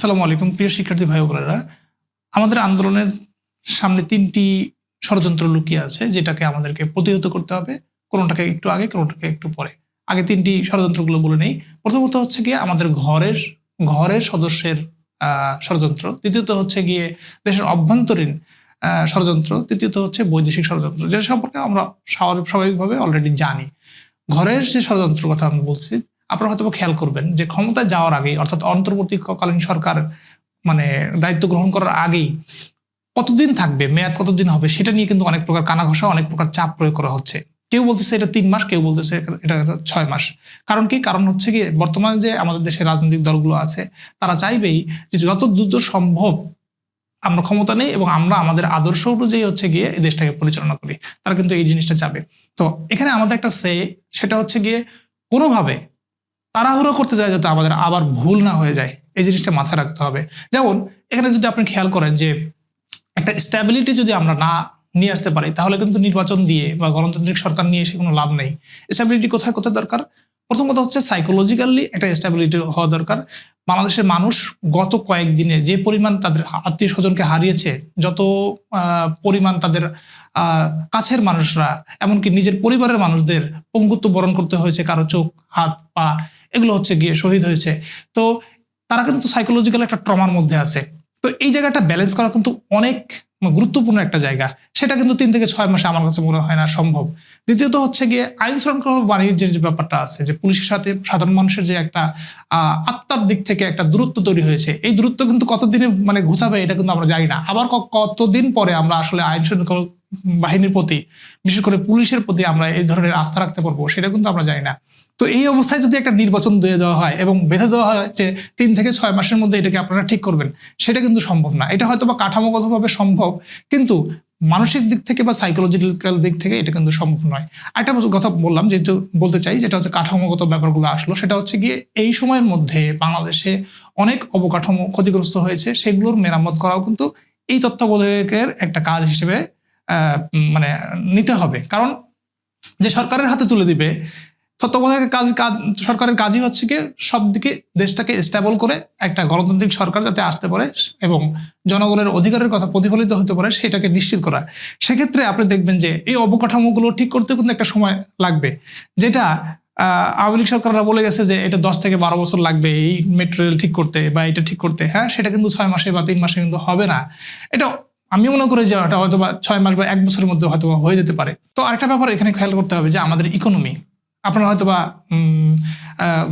আসসালামু আলাইকুম, প্রিয় শিক্ষার্থী ভাই বোনেরা। আমাদের আন্দোলনের সামনে তিনটি ষড়যন্ত্র লুকিয়ে আছে, যেটাকে আমাদেরকে প্রতিহত করতে হবে, কোনোটাকে একটু আগে, কোনোটাকে একটু পরে। আগে তিনটি ষড়যন্ত্রগুলো বলে নেই। প্রথমত হচ্ছে গিয়ে আমাদের ঘরের ঘরের সদস্যের ষড়যন্ত্র। দ্বিতীয়ত হচ্ছে গিয়ে দেশের অভ্যন্তরীণ ষড়যন্ত্র। তৃতীয়ত হচ্ছে বৈদেশিক ষড়যন্ত্র, যেটা সম্পর্কে আমরা স্বাভাবিক, স্বাভাবিকভাবে অলরেডি জানি। ঘরের যে ষড়যন্ত্র কথা আমি বলছি আপনারা হয়তো খেয়াল করবেন যে ক্ষমতায় যাওয়ার আগেই, অর্থাৎ অন্তর্বর্তীকালীন সরকার মানে দায়িত্ব গ্রহণ করার আগেই কতদিন থাকবে, মেয়াদ কতদিন হবে, সেটা নিয়ে কিন্তু অনেক প্রকার কানাঘষা, অনেক প্রকার চাপ প্রয়োগ করা হচ্ছে। কেউ বলতেছে এটা তিন মাস, কেউ বলতেছে এটা ছয় মাস। কারণ কি? কারণ হচ্ছে কি, বর্তমানে যে আমাদের দেশের রাজনৈতিক দলগুলো আছে, তারা চাইবেই যে যত দ্রুত সম্ভব আমরা ক্ষমতা নেই এবং আমরা আমাদের আদর্শ অনুযায়ী হচ্ছে গিয়ে এই দেশটাকে পরিচালনা করি। তারা কিন্তু এই জিনিসটা চাবে। তো এখানে আমাদের একটা সে সেটা হচ্ছে গিয়ে কোনোভাবে তাড়াহুড়ো করতে যায় যাতে আমাদের আবার ভুল না হয়ে যায়। এই জিনিসটা মাথায় রাখতে হবে। যেমন, এখানে যদি আপনি খেয়াল করেন যে, একটা স্ট্যাবিলিটি যদি আমরা না নিয়ে আসতে পারি, তাহলে কিন্তু নির্বাচন দিয়ে বা গণতান্ত্রিক সরকার নিয়ে এসে কোনো লাভ নেই। স্ট্যাবিলিটি কোথায় কোথায় দরকার? প্রথম কথা হচ্ছে সাইকোলজিক্যালি একটা স্ট্যাবিলিটি হওয়া দরকার। বাংলাদেশের মানুষ গত কয়েকদিনে যে পরিমাণ তাদের আত্মীয় স্বজনকে হারিয়েছে, যত পরিমাণ তাদের কাছের মানুষরা, এমনকি নিজের পরিবারের মানুষদের পঙ্গুত্ব বরণ করতে হয়েছে, কারও চোখ, হাত, পা এগুলো হচ্ছে গিয়ে শহীদ হয়েছে। তো তারা কিন্তু সাইকোলজিক্যাল একটা ট্রমার মধ্যে আছে। তো এই জায়গাটা ব্যালেন্স করা কিন্তু অনেক গুরুত্বপূর্ণ একটা জায়গা। সেটা কিন্তু তিন থেকে ছয় মাসে আমার কাছে মনে হয় না সম্ভব। দ্বিতীয়ত হচ্ছে গিয়ে আইন শৃঙ্খলা বাণিজ্যের যে ব্যাপারটা আছে যে পুলিশের সাথে সাধারণ মানুষের যে একটা আহ, আত্মার দিক থেকে একটা দূরত্ব তৈরি হয়েছে এই দূরত্ব কিন্তু কতদিনে মানে ঘুচাবে এটা কিন্তু আমরা জানি না। আবার কতদিন পরে আমরা আসলে আইন শৃঙ্খলা বাহিনীর প্রতি, বিশেষ করে পুলিশের প্রতি আমরা এই ধরনের আস্থা রাখতে পারব, সেটা কিন্তু আমরা জানি না। তো এই অবস্থায় যদি একটা নির্বাচন দিয়ে দেওয়া হয় এবং বেঁধে দেওয়া হয় যে তিন থেকে ছয় মাসের মধ্যে এটাকে আপনারা ঠিক করবেন, সেটা কিন্তু সম্ভব না। এটা হয়তো বা কাঠামোগতভাবে সম্ভব, কিন্তু মানসিক দিক থেকে বা সাইকোলজিক্যাল দিক থেকে এটা কিন্তু সম্ভব নয়। একটা কথা বললাম, যেহেতু বলতে চাই, যেটা হচ্ছে কাঠামোগত ব্যাপারগুলো আসলো, সেটা হচ্ছে গিয়ে এই সময়ের মধ্যে বাংলাদেশে অনেক অবকাঠামো ক্ষতিগ্রস্ত হয়েছে, সেগুলোর মেরামত করাও কিন্তু এই তত্ত্বাবধায়কের একটা কাজ হিসেবে মানে নিতে হবে। কারণ যে সরকারের হাতে তুলে দিবে, তত্ত্বাবধায়কের কাজ কাজ, সরকারের কাজই হচ্ছে কি সব দিকে দেশটাকে স্টেবল করে একটা গণতান্ত্রিক সরকার যাতে আসতে পারে এবং জনগণের অধিকারের কথা প্রতিফলিত হতে পারে সেটাকে নিশ্চিত করা। সেক্ষেত্রে আপনি দেখবেন যে এই অবকাঠামোগুলো ঠিক করতে কিন্তু একটা সময় লাগবে, যেটা আওয়ামী লীগ সরকাররা বলে গেছে যে এটা দশ থেকে বারো বছর লাগবে এই মেট্রো রেল ঠিক করতে বা এটা ঠিক করতে। হ্যাঁ সেটা কিন্তু ছয় মাসে বা তিন মাসে কিন্তু হবে না। এটা আমি মনে করি যে ওটা হয়তো বা ছয় মাস বা এক বছরের মধ্যে হয়তো হয়ে যেতে পারে। তো আরেকটা ব্যাপার এখানে খেয়াল করতে হবে যে আমাদের ইকোনমি আপনারা হয়তো বা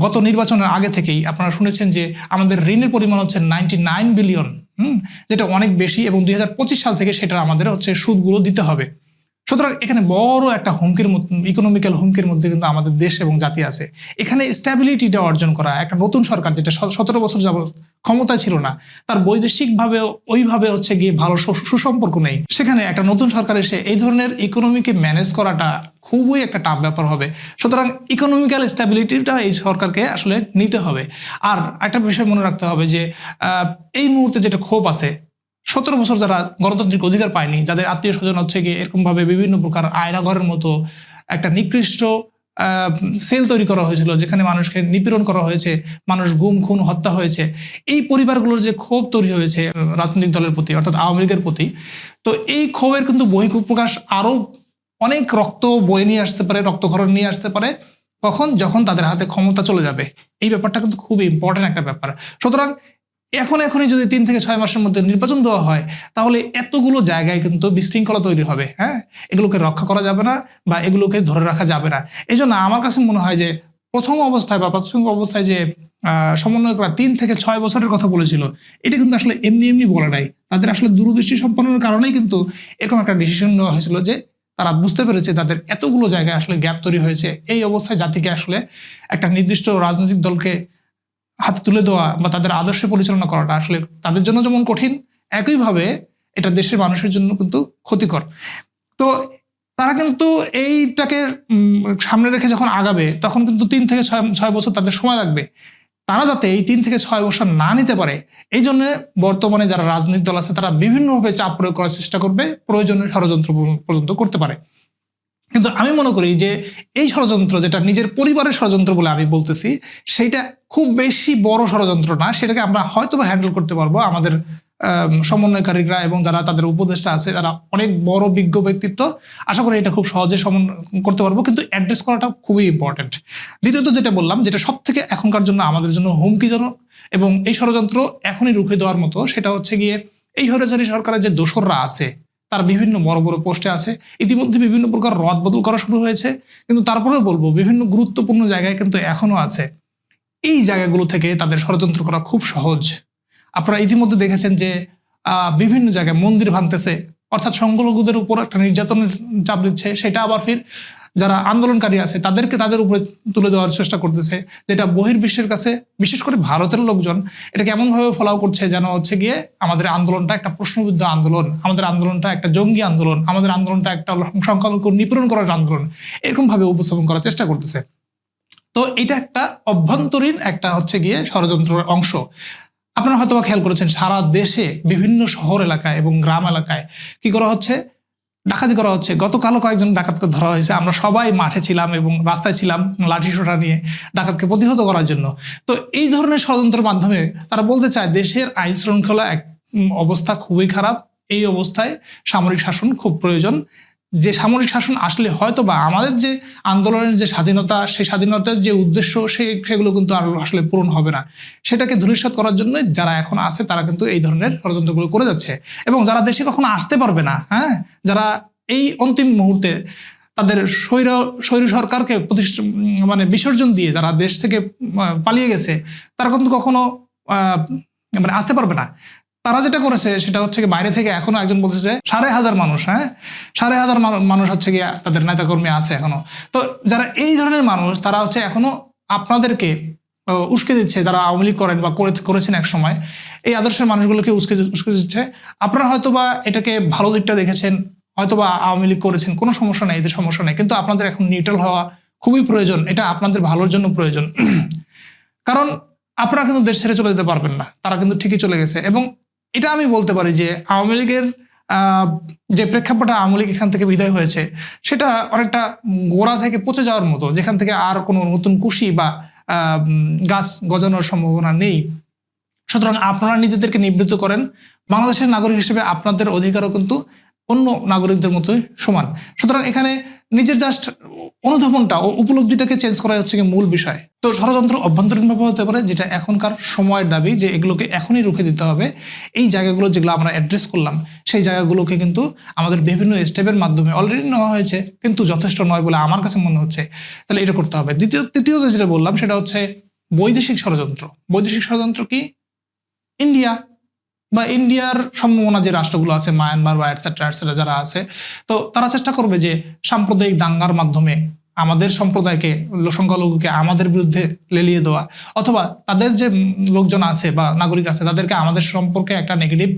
গত নির্বাচনের আগে থেকেই আপনারা শুনেছেন যে আমাদের ঋণের পরিমাণ হচ্ছে নাইনটি নাইন বিলিয়ন হুম, যেটা অনেক বেশি এবং দুই হাজার পঁচিশ সাল থেকে সেটা আমাদের হচ্ছে সুদগুলো দিতে হবে। সুতরাং এখানে বড় একটা হুমকির ইকোনমিক্যাল হুমকির মধ্যে কিন্তু আমাদের দেশ এবং জাতি আছে। এখানে স্ট্যাবিলিটিটা অর্জন করা, একটা নতুন সরকার যেটা সতেরো বছর যাবত ক্ষমতায় ছিল না, তার বৈদেশিকভাবে ওইভাবে হচ্ছে গিয়ে ভালো সুসম্পর্ক নেই। সেখানে একটা নতুন সরকার এসে এই ধরনের ইকোনমিকে ম্যানেজ করাটা খুবই একটা টাফ ব্যাপার হবে। সুতরাং ইকোনমিক্যাল স্ট্যাবিলিটিটা এই সরকারকে আসলে নিতে হবে। আর একটা বিষয় মনে রাখতে হবে যে এই মুহূর্তে যেটা ক্ষোভ আছে সতেরো বছর যারা গণতান্ত্রিক অধিকার পায়নি, যাদের আত্মীয় স্বজন হচ্ছে গিয়ে এরকম ভাবে বিভিন্ন প্রকার আয়নাঘরের মতো একটা নিকৃষ্ট সেল তৈরি করা হয়েছিল, যেখানে মানুষকে নিপীড়ন করা হয়েছে, মানুষ গুম, খুন, হত্যা হয়েছে। এই পরিবারগুলোর যে ক্ষোভ তৈরি হয়েছে রাজনৈতিক দলের প্রতি, অর্থাৎ আওয়ামী লীগের প্রতি, তো এই ক্ষোভের কিন্তু বহিঃপ্রকাশ আরও অনেক রক্ত বয়ে নিয়ে আসতে পারে রক্তক্ষরণ নিয়ে আসতে পারে কখন যখন তাদের হাতে ক্ষমতা চলে যাবে, এই ব্যাপারটা কিন্তু খুব ইম্পর্টেন্ট একটা ব্যাপার। সুতরাং এখন এখনই যদি তিন থেকে ছয় মাসের মধ্যে নির্বাচন দেওয়া হয়, তাহলে এতগুলো জায়গায় কিন্তু বিশৃঙ্খলা তৈরি হবে হ্যাঁ? এগুলোকে রক্ষা করা যাবে না বা এগুলোকে ধরে রাখা যাবে না। এই জন্য আমার কাছে মনে হয় যে প্রথম অবস্থায় বা প্রাথমিক অবস্থায় যে সমন্বয়করা তিন থেকে ছয় বছরের কথা বলেছিল, এটা কিন্তু আসলে এমনি এমনি বলে নাই। তাদের আসলে দূরদৃষ্টি সম্পন্নের কারণেই কিন্তু এরকম একটা ডিসিশন নেওয়া হয়েছিল যে, তারা বুঝতে পেরেছে তাদের এতগুলো জায়গায় আসলে গ্যাপ তৈরি হয়েছে। এই অবস্থায় জাতিকে আসলে একটা নির্দিষ্ট রাজনৈতিক দলকে হাতে তুলে দেওয়া বা তাদের আদর্শে পরিচালনা করাটা আসলে তাদের জন্য যেমন কঠিন, একইভাবে এটা দেশের মানুষের জন্য কিন্তু ক্ষতিকর। তো তারা কিন্তু এইটাকে সামনে রেখে যখন আগাবে, তখন কিন্তু তিন থেকে ছয় ছয় বছর তাদের সময় লাগবে। তারা যাতে এই তিন থেকে ছয় বছর না নিতে পারে, এই জন্য বর্তমানে যারা রাজনৈতিক দল আছে, তারা বিভিন্নভাবে চাপ প্রয়োগ করার চেষ্টা করবে, প্রয়োজনীয় ষড়যন্ত্র পর্যন্ত করতে পারে। কিন্তু আমি মনে করি যে এই ষড়যন্ত্র যেটা নিজের পরিবারের ষড়যন্ত্র বলে আমি বলতেছি সেইটা খুব বেশি বড় ষড়যন্ত্র না। সেটাকে আমরা হয়তো বা হ্যান্ডেল করতে পারব। আমাদের সমন্বয়কারীরা এবং যারা তাদের উপদেষ্টা আছে, তারা অনেক বড় বিজ্ঞ ব্যক্তিত্ব। আশা করি এটা খুব সহজে সমন্বয় করতে পারব। কিন্তু অ্যাড্রেস করাটা খুবই ইম্পর্টেন্ট দ্বিতীয়ত যেটা বললাম, যেটা সব থেকে এখনকার জন্য আমাদের জন্য হুমকিজনক এবং এই ষড়যন্ত্র এখনই রুখে দেওয়ার মতো, সেটা হচ্ছে গিয়ে এই হরেচারি সরকারের যে দোসররা আছে তারা বিভিন্ন বড় বড় পোস্টে আছে। ইতিমধ্যে বিভিন্ন প্রকার রদ বদল করা শুরু হয়েছে। কিন্তু তারপরেও বলব, বিভিন্ন গুরুত্বপূর্ণ জায়গায় কিন্তু এখনও আছে। এই জায়গাগুলো থেকে তাদের ষড়যন্ত্র করা খুব সহজ। আপনারা ইতিমধ্যে দেখেছেন যে বিভিন্ন জায়গায় মন্দির ভাঙতেছে। অর্থাৎ সংখ্যালঘুদের উপর একটা নির্যাতনের চাপ দিচ্ছে, সেটা আবার ফির যারা আন্দোলনকারী আছে, তাদেরকে তাদের উপরে তুলে দেওয়ার চেষ্টা করতেছে, যেটা বহির্বিশ্বের কাছে, বিশেষ করে ভারতের লোকজন, এটাকে এমনভাবে ফলাও করছে যেন হচ্ছে গিয়ে আমাদের আন্দোলনটা একটা প্রশ্নবিদ্ধ আন্দোলন, আমাদের আন্দোলনটা একটা জঙ্গি আন্দোলন, আমাদের আন্দোলনটা একটা সংখ্যালঘু নিপীড়ন করার আন্দোলন এরকম ভাবে উপস্থাপন করার চেষ্টা করতেছে। তো এটা একটা অভ্যন্তরীণ একটা হচ্ছে গিয়ে ষড়যন্ত্রের অংশ। আপনারা হয়তো খেয়াল করেছেন, সারা দেশে বিভিন্ন শহর এলাকায় এবং গ্রাম এলাকায় কি করা হচ্ছে? ডাকাতি করা হচ্ছে। গতকালও কয়েকজন ডাকাতকে ধরা হয়েছে। আমরা সবাই মাঠে ছিলাম এবং রাস্তায় ছিলাম লাঠি সোটা নিয়ে ডাকাতকে প্রতিহত করার জন্য। তো এই ধরনের ষড়যন্ত্রের মাধ্যমে তারা বলতে চায়, দেশের আইন শৃঙ্খলা এক অবস্থা খুবই খারাপ। এই অবস্থায় সামরিক শাসন খুব প্রয়োজন। যে সামরিক শাসন আসলে হয়তো বা আমাদের যে আন্দোলনের যে স্বাধীনতা, সেই স্বাধীনতার যে উদ্দেশ্য সেই সেগুলো কিন্তু আর আসলে পূরণ হবে না। সেটাকে ধূলিসাৎ করার জন্য যারা এখন আছে, তারা কিন্তু এই ধরনের ষড়যন্ত্রগুলো করে যাচ্ছে। এবং যারা দেশে কখনো আসতে পারবে না হ্যাঁ যারা এই অন্তিম মুহূর্তে তাদের স্বৈর স্বৈর সরকারকে প্রতিষ্ঠা মানে বিসর্জন দিয়ে যারা দেশ থেকে পালিয়ে গেছে, তারা কিন্তু কখনো মানে আসতে পারবে না। তারা যেটা করেছে সেটা হচ্ছে কি বাইরে থেকে এখনও একজন বলতেছে, সাড়ে হাজার মানুষ হ্যাঁ? সাড়ে হাজার মানুষ হচ্ছে কি তাদের নেতাকর্মী আছে এখনও। তো যারা এই ধরনের মানুষ, তারা হচ্ছে এখনও আপনাদেরকে উস্কে দিচ্ছে, যারা আওয়ামী লীগ করেন বা করে- করেছেন এক সময়, এই আদর্শের মানুষগুলোকে উস্কে উস্কে দিচ্ছে। আপনারা হয়তো বা এটাকে ভালো দিকটা দেখেছেন হয়তো বা আওয়ামী লীগ করেছেন, কোনো সমস্যা নেই এদের সমস্যা নেই। কিন্তু আপনাদের এখন নিউট্রাল হওয়া খুবই প্রয়োজন, এটা আপনাদের ভালোর জন্য প্রয়োজন। কারণ আপনারা কিন্তু দেশ ছেড়ে চলে যেতে পারবেন না, তারা কিন্তু ঠিকই চলে গেছে। এবং এটা আমি বলতে পারি যে আওয়ামী লীগের যে প্রেক্ষাপটে আওয়ামী লীগ এখান থেকে বিদায় হয়েছে, সেটা অনেকটা গোড়া থেকে পচে যাওয়ার মতো, যেখান থেকে আর কোনো নতুন কুশি বা গাছ গজানোর সম্ভাবনা নেই। সুতরাং আপনারা নিজেদেরকে নিবৃত্ত করেন। বাংলাদেশের নাগরিক হিসেবে আপনাদের অধিকারও কিন্তু অন্য নাগরিকদের মতোই সমান। সুতরাং এখানে নিজের জাস্ট অনুধাবনটা ও উপলব্ধিটাকে চেঞ্জ করা হচ্ছে মূল বিষয়। তো ষড়যন্ত্র অভ্যন্তরীণভাবে হতে পারে, যেটা এখনকার সময়ের দাবি যে এগুলোকে এখনই রুখে দিতে হবে। এই জায়গাগুলো যেগুলো আমরা অ্যাড্রেস করলাম, সেই জায়গাগুলোকে কিন্তু আমাদের বিভিন্ন স্টেপের মাধ্যমে অলরেডি নেওয়া হয়েছে, কিন্তু যথেষ্ট নয় বলে আমার কাছে মনে হচ্ছে। তাহলে এটা করতে হবে। দ্বিতীয়, তৃতীয়ত যেটা বললাম, সেটা হচ্ছে বৈদেশিক ষড়যন্ত্র। বৈদেশিক ষড়যন্ত্র কি? ইন্ডিয়া। বা ইন্ডিয়ার সম্ভাবনা যে রাষ্ট্রগুলো আছে, মায়ানমার বা অ্যাটসেট্রা অ্যাটসেট্রা যারা আছে, তো তারা চেষ্টা করবে যে সাম্প্রদায়িক দাঙ্গার মাধ্যমে আমাদের সম্প্রদায়কে, সংখ্যালঘুকে আমাদের বিরুদ্ধে লেলিয়ে দেওয়া, অথবা তাদের যে লোকজন আছে বা নাগরিক আছে, তাদেরকে আমাদের সম্পর্কে একটা নেগেটিভ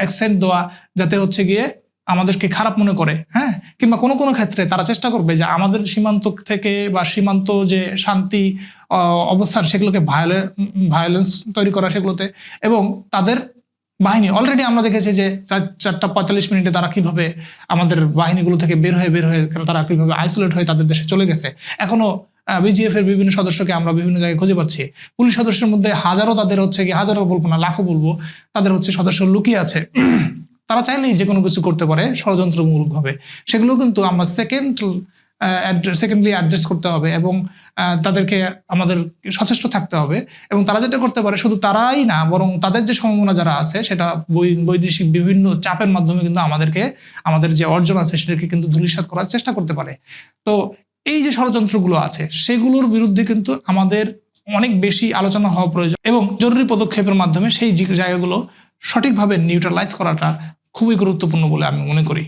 অ্যাকসেন্ট দেওয়া, যাতে হচ্ছে গিয়ে আমাদেরকে খারাপ মনে করে হ্যাঁ? কিংবা কোনো কোনো ক্ষেত্রে তারা চেষ্টা করবে যে আমাদের সীমান্ত থেকে বা সীমান্ত যে শান্তি অবস্থান সেগুলোকে ভায়োলেন্স তৈরি করা সেগুলোতে, এবং তাদের বাহিনী। অলরেডি আমরা দেখেছি যে চার- চারটা পঁয়তাল্লিশ মিনিটে তারা কীভাবে আমাদের বাহিনীগুলো থেকে বের হয়ে বের হয়ে তারা কীভাবে আইসোলেট হয়ে তাদের দেশে চলে গেছে। এখনও বিজিএফ এর বিভিন্ন সদস্যকে আমরা বিভিন্ন জায়গায় খুঁজে পাচ্ছি। পুলিশ সদস্যের মধ্যে হাজারো তাদের হচ্ছে কি, হাজারো বলব না, লাখো বলব, তাদের হচ্ছে সদস্য লুকিয়ে আছে। তারা চাইলেই যে কোনো কিছু করতে পারে ষড়যন্ত্রমূলক ভাবে সেগুলো কিন্তু আমরা সেকেন্ড সেকেন্ডলি অ্যাড্রেস করতে হবে এবং তাদেরকে আমাদের সচেষ্ট থাকতে হবে। এবং তারা যেটা করতে পারে, শুধু তারাই না, বরং তাদের যে সম্ভাবনা যারা আছে, সেটা বৈদেশিক বিভিন্ন চাপের মাধ্যমে কিন্তু আমাদেরকে, আমাদের যে অর্জন আছে, সেটাকে কিন্তু ধূলিসাৎ করার চেষ্টা করতে পারে। তো এই যে ষড়যন্ত্রগুলো আছে, সেগুলোর বিরুদ্ধে কিন্তু আমাদের অনেক বেশি আলোচনা হওয়া প্রয়োজন। এবং জরুরি পদক্ষেপের মাধ্যমে সেই জায়গাগুলো সঠিকভাবে নিউট্রালাইজ করাটা খুবই গুরুত্বপূর্ণ বলে আমি মনে করি।